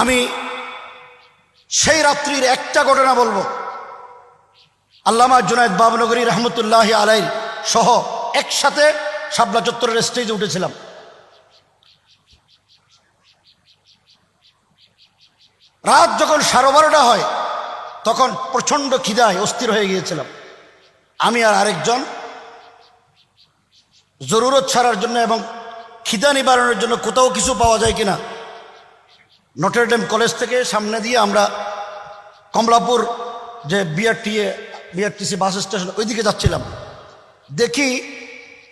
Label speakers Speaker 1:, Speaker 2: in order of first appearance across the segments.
Speaker 1: আমি সেই রাত্রির একটা ঘটনা বলব। আল্লামা জুনায়দ বাবনগরী রহমতুল্লাহ আলাই সহ একসাথে শাবলা চত্বরের স্টেজে উঠেছিলাম। রাত যখন সাড়ে বারোটা হয়, তখন প্রচণ্ড খিদায় অস্থির হয়ে গিয়েছিলাম। আমি আর আরেকজন জরুরত ছাড়ার জন্য এবং খিদা নিবারণের জন্য কোথাও কিছু পাওয়া যায় কিনা নটরডেম কলেজ থেকে সামনে দিয়ে আমরা কমলাপুর যে বিআরটিএ বিআরটিসি বাস স্টেশন ওইদিকে যাচ্ছিলাম। দেখি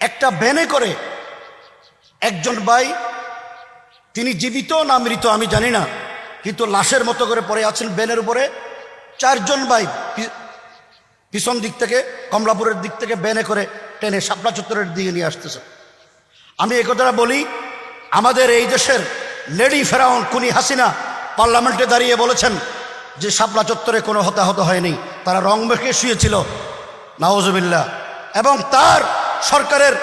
Speaker 1: একটা ভ্যানে করে একজন ভাই, তিনি জীবিত না মৃত আমি জানি না, কিন্তু লাশের মতো করে পড়ে আছেন ভ্যানের উপরে। চারজন ভাই পিছন দিক থেকে, কমলাপুরের দিক থেকে ব্যানে করে টেনে শাপলা চত্বরের দিকে নিয়ে আসতেছে। আমি এই কথাটা বলি, আমাদের এই দেশের লেডি ফেরাউন কুনি হাসিনা পার্লামেন্টে দাঁড়িয়ে বলেছেন যে শাপলা চত্বরে কোনো হতাহত হয়নি। তারা রং মেখে শুয়েছিল। নওয়াজবিল্লা এবং তার সরকারের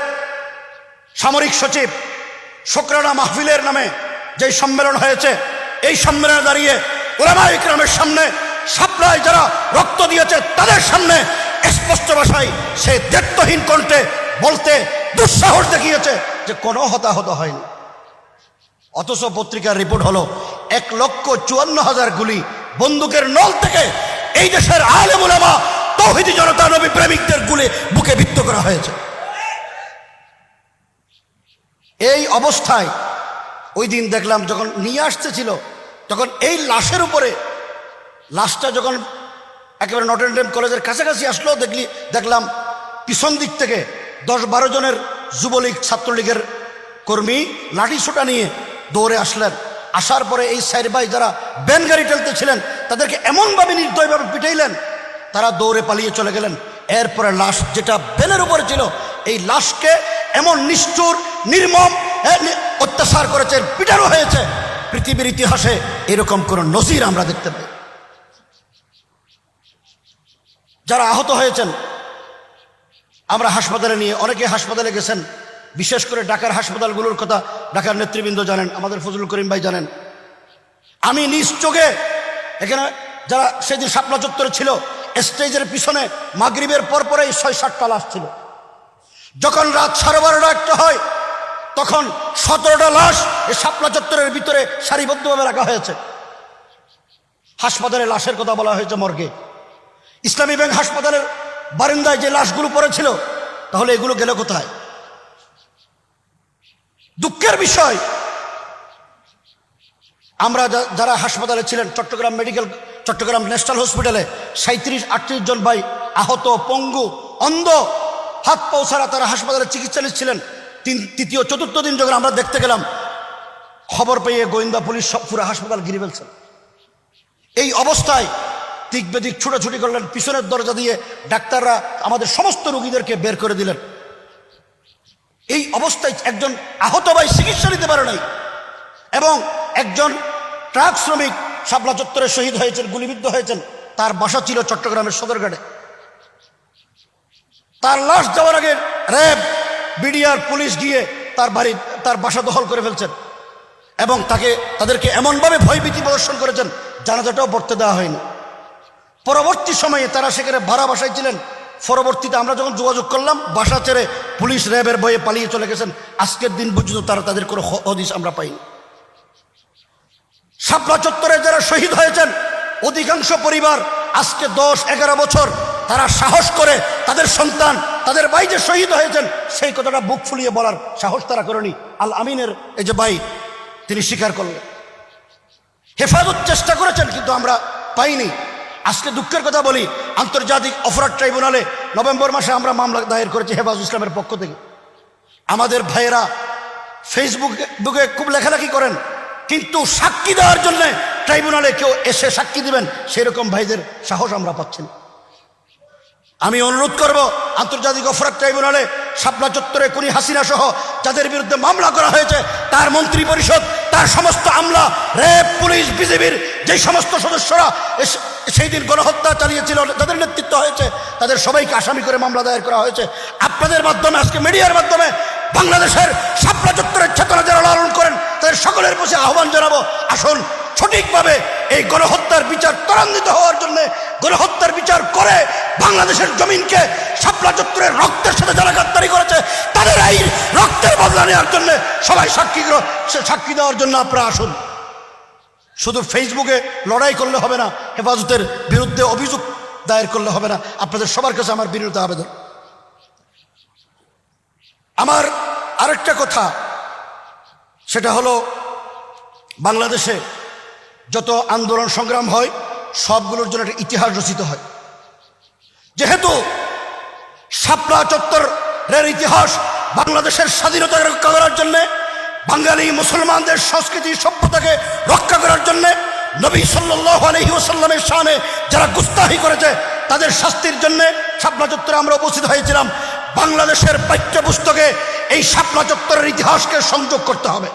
Speaker 1: সামরিক সচিব শোকরানা মাহফিলের নামে যে সম্মেলন হয়েছে, এই সম্মেলনে দাঁড়িয়ে ওলামা ইকরামের সামনে সাপ্লায় যারা রক্ত দিয়েছে, তাদের সামনে স্পষ্ট ভাষায় সে দেত্বহীন কণ্ঠে বলতে দুঃসাহস দেখিয়েছে যে কোনো হতাহত হয়নি। অথচ পত্রিকার রিপোর্ট হলো, এক লক্ষ চুয়ান্ন হাজার গুলি বন্দুকের নল থেকে এই দেশের আলেমুলামা তৌহিদি জনতা, নবী প্রেমিকদের গুলে বুকে বিত্ত করা হয়েছে। এই অবস্থায় ওই দিন দেখলাম যখন নিয়ে আসতেছিল, তখন এই লাশের উপরে, লাশটা যখন একেবারে নটেনডেম কলেজের কাছাকাছি আসলো, দেখলি, দেখলাম পিছন দিক থেকে দশ বারো জনের যুবলীগ, ছাত্রলীগের কর্মী লাঠি ছোটা নিয়ে দৌড়ে আসলেন। আসার পরে এই সাইড ভাই যারা ব্যান গাড়ি টেলতেছিলেন, তাদেরকে এমনভাবে নির্দয়ভাবে পিটাইলেন, তারা দৌড়ে পালিয়ে চলে গেলেন। এরপরে লাশ যেটা বেলের উপরে ছিল, এই লাশকে এমন নিষ্ঠুর, নির্মম অত্যাচার করেছে, পিটানো হয়েছে। পৃথিবীর ইতিহাসে এরকম কোনো নজির আমরা দেখতে পাই। যারা আহত হয়েছেন, আমরা হাসপাতালে নিয়ে, অনেকে হাসপাতালে গেছেন বিশেষ করে ঢাকার হাসপাতালগুলোর কথা ঢাকার নেতৃবৃন্দ জানেন, আমাদের ফজলুল করিম ভাই জানেন। আমি নিজ চোখে এখানে যারা সেদিন শাপলা চত্বরে ছিল, স্টেজের পিছনে মাগরিবের পর পরেই ছয় সাতটা লাশ ছিল। যখন রাত সাড়ে বারোটা একটা হয়, তখন সতেরোটা লাশ এই শাপলা চত্বরের ভিতরে সারিবদ্ধভাবে রাখা হয়েছে। হাসপাতালে লাশের কথা বলা হয়েছে মর্গে। ইসলামী ব্যাংক হাসপাতালের বারিন্দায় যে লাশগুলো পড়েছিল, তাহলে এগুলো গেল কোথায়? দুঃখের বিষয়। আমরা যারা হাসপাতালে ছিলেন, চট্টগ্রাম মেডিকেল, চট্টগ্রাম ন্যাশনাল হসপিটালে সাঁত্রিশ আটত্রিশ জন ভাই আহত, পঙ্গু, অন্ধ, হাত পাও ছাড়া তারা হাসপাতালে চিকিৎসা ছিলেন। তিন তৃতীয়, চতুর্থ দিন যখন আমরা দেখতে গেলাম, খবর পেয়ে গোয়েন্দা পুলিশ সব পুরো হাসপাতাল ঘিরে ফেলছেন এই অবস্থায় দিক বেদিক ছুটাছুটি করলেন, পিছনের দরজা দিয়ে ডাক্তাররা আমাদের সমস্ত রুগীদেরকে বের করে দিলেন। এই অবস্থায় একজন আহত ভাই চিকিৎসা নিতে পারে নাই। এবং একজন ট্রাক শ্রমিক শাপলা চত্বরে শহীদ হয়েছেন, গুলিবিদ্ধ হয়েছেন, তার বাসা ছিল চট্টগ্রামের সদরঘাটে। তার লাশ যাওয়ার আগে র্যাব, বিডিআর, পুলিশ গিয়ে তার বাড়ি, তার বাসা দখল করে ফেলছেন এবং তাকে, তাদেরকে এমনভাবে ভয়ভীতি প্রদর্শন করেছেন, জানাজাটাও পড়তে দেওয়া হয়নি। পরবর্তী সময়ে তারা সেখানে ভাড়া বাসায় ছিলেন পরবর্তীতে আমরা যখন যোগাযোগ করলাম, বাসা ছেড়ে পুলিশ র্যাবের ভয়ে পালিয়ে চলে গেছেন, আজকের দিন পর্যন্ত তারা তাদের কোনো হদিস আমরা পাইনি। শাপলা চত্বরে যারা শহীদ হয়েছেন, অধিকাংশ পরিবার আজকে দশ, এগারো বছর তারা সাহস করে তাদের সন্তান, তাদের ভাই যে শহীদ হয়েছেন, সেই কথাটা বুক ফুলিয়ে বলার সাহস তারা করেনি। আল আমিনের এই যে ভাই, তিনি স্বীকার করলেন। হেফাজত চেষ্টা করেছেন, কিন্তু আমরা পাইনি। আজকে দুঃখের কথা বলি, আন্তর্জাতিক অপরাধ ট্রাইব্যুনালে নভেম্বর মাসে আমরা মামলা দায়ের করেছি হেফাজত ইসলামের পক্ষ থেকে। আমাদের ভাইয়েরা ফেসবুক বুকে খুব লেখালেখি করেন, কিন্তু সাক্ষী দেওয়ার জন্য ট্রাইব্যুনালে কেউ এসে সাক্ষী দিবেন, সেরকম ভাইদের সাহস আমরা পাচ্ছি না। আমি অনুরোধ করব, আন্তর্জাতিক অপরাধ ট্রাইব্যুনালে শাপলা চত্বরে কুনি হাসিনা সহ যাদের বিরুদ্ধে মামলা করা হয়েছে, তার মন্ত্রী পরিষদ তার সমস্ত আমলা, র্যাব, পুলিশ বিজেপির যে সমস্ত সদস্যরা সেই দিন গণহত্যা চালিয়েছিল, যাদের নেতৃত্ব হয়েছে, তাদের সবাইকে আসামি করে মামলা দায়ের করা হয়েছে। আপনাদের মাধ্যমে, আজকে মিডিয়ার মাধ্যমে বাংলাদেশের শাপলা চত্বরের চেতনা যারা লালন করেন, তাদের সকলের প্রতি আহ্বান জানাব, আসুন সঠিকভাবে এই গণহত্যার বিচার ত্বরান্বিত হওয়ার জন্য, গণহত্যার বিচার করে বাংলাদেশের জমিনকে শাপলা চত্বরের রক্তের সাথে যারা গাদ্দারি করেছে, তাদের এই রক্তের বদলা নেওয়ার জন্য সবাই সাক্ষী সাক্ষী দেওয়ার জন্য আপনারা আসুন। শুধু ফেসবুকে লড়াই করলে হবে না, হেফাজতের বিরুদ্ধে অভিযোগ দায়ের করলে হবে না। আপনাদের সবার কাছে আমার বিরুদ্ধে আবেদন। আমার আরেকটা কথা, সেটা হলো বাংলাদেশে যত আন্দোলন সংগ্রাম হয়, সবগুলোর জন্য একটা ইতিহাস রচিত হয়। যেহেতু শাপলা চত্বরের ইতিহাস বাংলাদেশের স্বাধীনতা করার জন্য বাঙালি মুসলমানদের সংস্কৃতি সভ্যতাকে রক্ষা করার জন্য নবী সাল্লাহ সামনে যারা গুস্তাহি করেছে, তাদের শাস্তির জন্য শাপলা চত্বরে আমরা উপস্থিত হয়েছিলাম। বাংলাদেশের পাঠ্যপুস্তকে এই শাপলা চত্বরের ইতিহাসকে সংযোগ করতে হবে।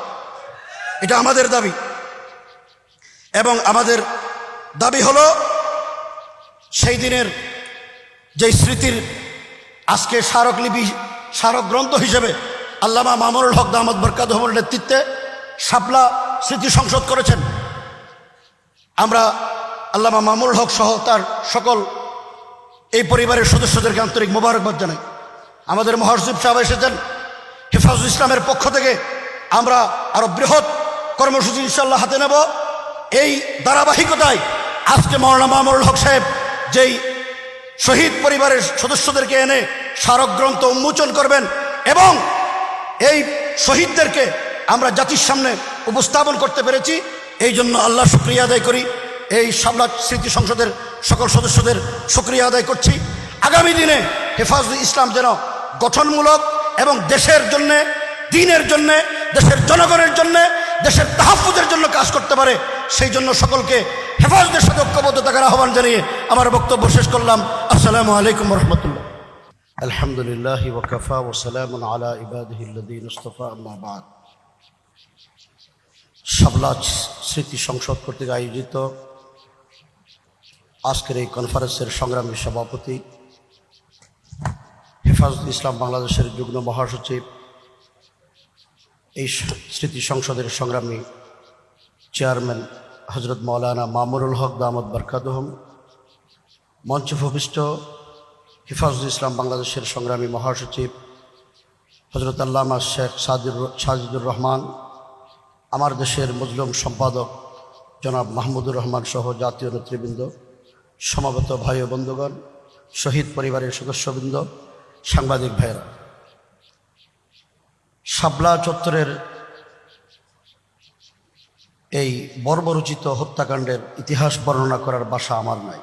Speaker 1: এটা আমাদের দাবি। এবং আমাদের দাবি হলো, সেই দিনের যে স্মৃতির আজকে স্মারকলিপি, স্মারক গ্রন্থ হিসেবে আল্লামা মামুনুল হক দাহমদ বরকাত হোমের নেতৃত্বে শাপলা স্মৃতি সংসদ করেছেন। আমরা আল্লামা মামুনুল হক সহ তার সকল এই পরিবারের সদস্যদেরকে আন্তরিক মোবারকবাদ জানাই। আমাদের মহাসচিব সাহেব এসেছেন। হেফাজুল ইসলামের পক্ষ থেকে আমরা আরও বৃহৎ কর্মসূচি ইনশাল্লাহ হাতে নেব। এই ধারাবাহিকতায় আজকে মৌলানা মামুনুল হক সাহেব যেই শহীদ পরিবারের সদস্যদেরকে এনে স্মারক গ্রন্থ উন্মোচন করবেন এবং এই শহীদদেরকে আমরা জাতির সামনে উপস্থাপন করতে পেরেছি। এই জন্য আল্লাহ শুক্রিয়া আদায় করি। এই সামলা স্মৃতি সংসদের সকল সদস্যদের শুক্রিয়া আদায় করছি। আগামী দিনে হেফাজুল ইসলাম যেন গঠনমূলক এবং দেশের জন্যে, দিনের জন্যে, দেশের জনগণের জন্যে, দেশের তাহাফুজের জন্য কাজ করতে পারে, সেই জন্য সকলকে হেফাজতের সাথে ঐক্যবদ্ধ থাকার আহ্বান জানিয়ে আমার বক্তব্য শেষ করলাম। আসসালামু আলাইকুম রহমতুল্লাহ। আলহামদুলিল্লাহ ওকফা ওসালাম আলা ইবাদিহিল্লাদিন মুস্তফা আম্মা বাদ। শাবলা স্মৃতি সংসদ কর্তৃক আয়োজিত আজকের এই কনফারেন্সের সংগ্রামী সভাপতি, হেফাজত ইসলাম বাংলাদেশের যুগ্ম মহাসচিব, এই স্মৃতি সংসদের সংগ্রামী চেয়ারম্যান হজরত মৌলানা মামুরুল হক দামদ বরকাতহম মঞ্চ ভূমিষ্ঠ হেফাজুল ইসলাম বাংলাদেশের সংগ্রামী মহাসচিব হজরত আল্লামা শেখ সাদির সাজিদুর রহমান, আমার দেশের মজলুম সম্পাদক জনাব মাহমুদুর রহমান সহ জাতীয় নেতৃবৃন্দ, সমাবেত ভাই ও বন্ধুগণ, শহীদ পরিবারের সদস্যবৃন্দ, সাংবাদিক ভাইয়েরা। শাবলা চত্বরের এই বর্বরচিত হত্যাকাণ্ডের ইতিহাস বর্ণনা করার বাসা আমার নাই।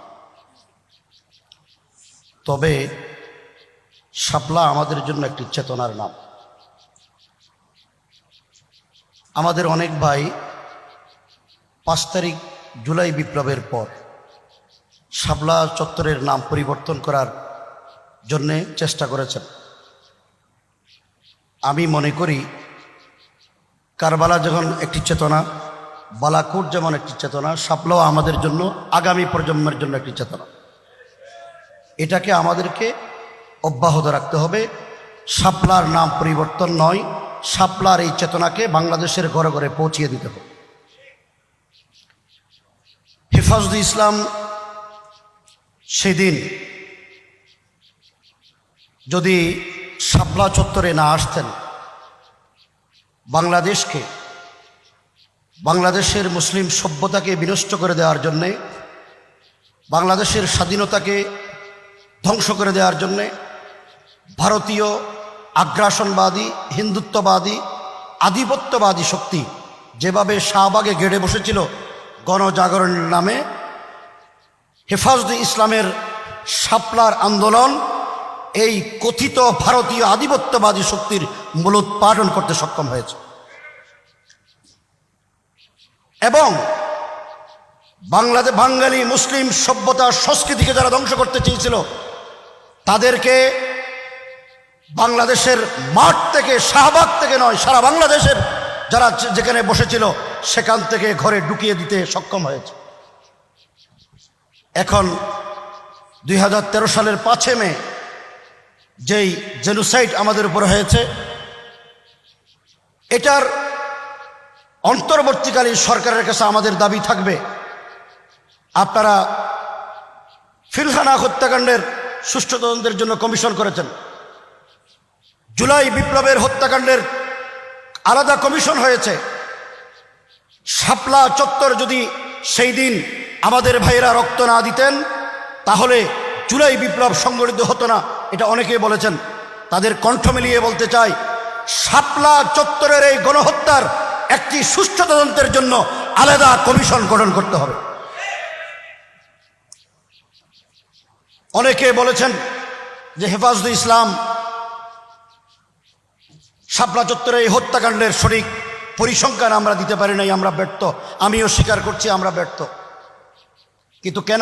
Speaker 1: তবে শাপলা আমাদের জন্য একটি চেতনার নাম। আমাদের অনেক ভাই পাঁচ তারিখ জুলাই বিপ্লবের পর শাপলা চত্বরের নাম পরিবর্তন করার জন্যে চেষ্টা করেছেন। আমি মনে করি কারবালা যখন একটি চেতনা, বালাকুট যেমন একটি চেতনা, শাপলাও আমাদের জন্য আগামী প্রজন্মের জন্য একটি চেতনা। এটাকে আমাদেরকে অব্যাহত রাখতে হবে। শাপলার নাম পরিবর্তন নয় সাপলার এই চেতনাকে বাংলাদেশের ঘরে ঘরে পৌঁছিয়ে দিতে হবে। হেফাজুল ইসলাম সেদিন যদি শাপলা চত্বরে না আসতেন, বাংলাদেশকে, বাংলাদেশের মুসলিম সভ্যতাকে বিনষ্ট করে দেওয়ার জন্যে, বাংলাদেশের স্বাধীনতাকে ধ্বংস করে দেওয়ার জন্যে ভারতীয় আগ্রাসনবাদী, হিন্দুত্ববাদী, আধিপত্যবাদী শক্তি যেভাবে শাহবাগে গেড়ে বসেছিল গণজাগরণের নামে, হেফাজত ইসলামের শাপলার আন্দোলন, এই কথিত ভারতীয় আধিপত্যবাদী শক্তির মূলোৎপাদন করতে সক্ষম হয়েছে। এবং বাংলাদেশ বাঙালি মুসলিম সভ্যতা সংস্কৃতিকে যারা ধ্বংস করতে চেয়েছিল তাদেরকে বাংলাদেশের মাঠ থেকে, শাহবাগ থেকে নয়, সারা বাংলাদেশের যারা যেখানে বসেছিল, সেখান থেকে ঘরে ঢুকিয়ে দিতে সক্ষম হয়েছে। এখন দুই হাজার তেরো সালের পাঁচে মে, যেই জেনুসাইড আমাদের উপর হয়েছে, এটার অন্তর্বর্তীকালীন সরকারের কাছে আমাদের দাবি থাকবে, আপনারা ফিলখানা হত্যাকাণ্ডের সুষ্ঠু তদন্তের জন্য কমিশন করেছেন। জুলাই বিপ্লবের হত্যাকাণ্ডের আলাদা কমিশন হয়েছে। শাপলা চত্বর যদি সেই দিন আমাদের ভাইয়েরা রক্ত না দিতেন, তাহলে জুলাই বিপ্লব সংগঠিত হতো না, এটা অনেকেই বলেছেন। তাদের কণ্ঠ মিলিয়ে বলতে চাই, শাপলা চত্বরের এই গণহত্যার একটি সুষ্ঠু তদন্তের জন্য আলাদা কমিশন গঠন করতে হবে। অনেকে বলেছেন যে হেফাজত ইসলাম, শাপলা চত্বরে এই হত্যাকাণ্ডের সঠিক পরিসংখ্যান আমরা দিতে পারি নাই, আমরা ব্যর্থ। আমিও স্বীকার করছি, আমরা ব্যর্থ। কিন্তু কেন?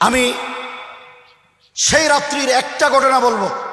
Speaker 1: আমি সেই রাত্রির একটা ঘটনা বলব।